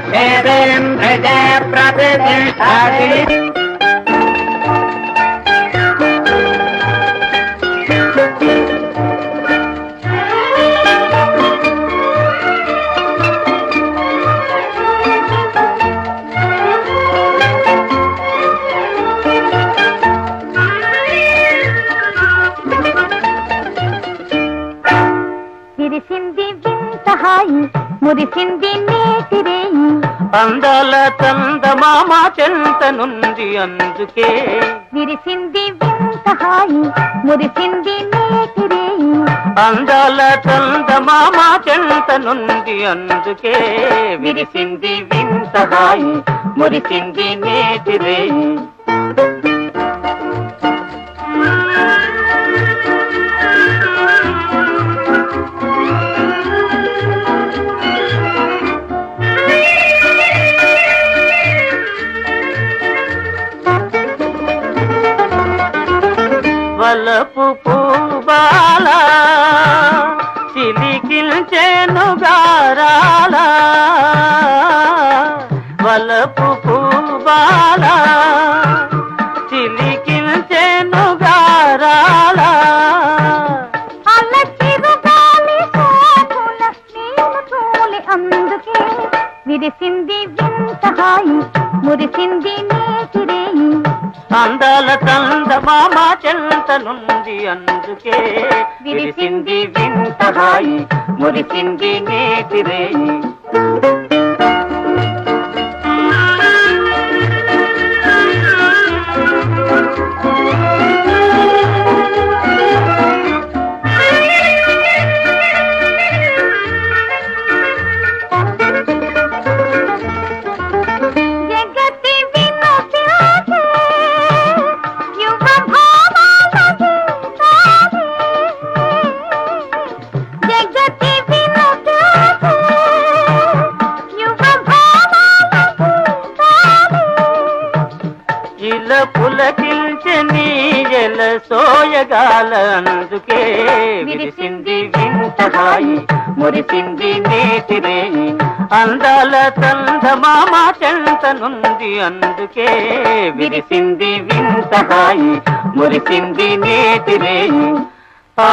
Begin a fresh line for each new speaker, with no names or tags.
క్షేత్రేంద్రజ ప్రతిష్టతి
విరిసింది వింత హాయి మురిసింది నేతిరేయి
అందాల చందమామ చెంత నుండి అందుకే.
విరిసింది వింత హాయి మురిసింది నేతిరేయి
అందాల చందమామ చెంత నుండి అందుకే. విరిసింది వింత హాయి మురిసింది నేతిరేయి వలపు పూబాల చిలికిల్చెను గారాల. వలపు పూబాల చిలికిల్చెను గారాల.
అందుకే విరిసింది వింత హాయి మురిసింది నేతిరేయి
అందాల చందమామ చెంత నుండి అందుకే విరిసింది వింత హాయి మురిసింది నేతిరేయి ఇల పులకిల్చని ఎల సోయగాల అందుకే విరిసింది వింత హాయి మురిసింది నేతిరేయి అందాల చందమామ చెంత చెంతనుంది అందుకే విరిసింది వింత హాయి మురిసింది నేతిరేయి ఆ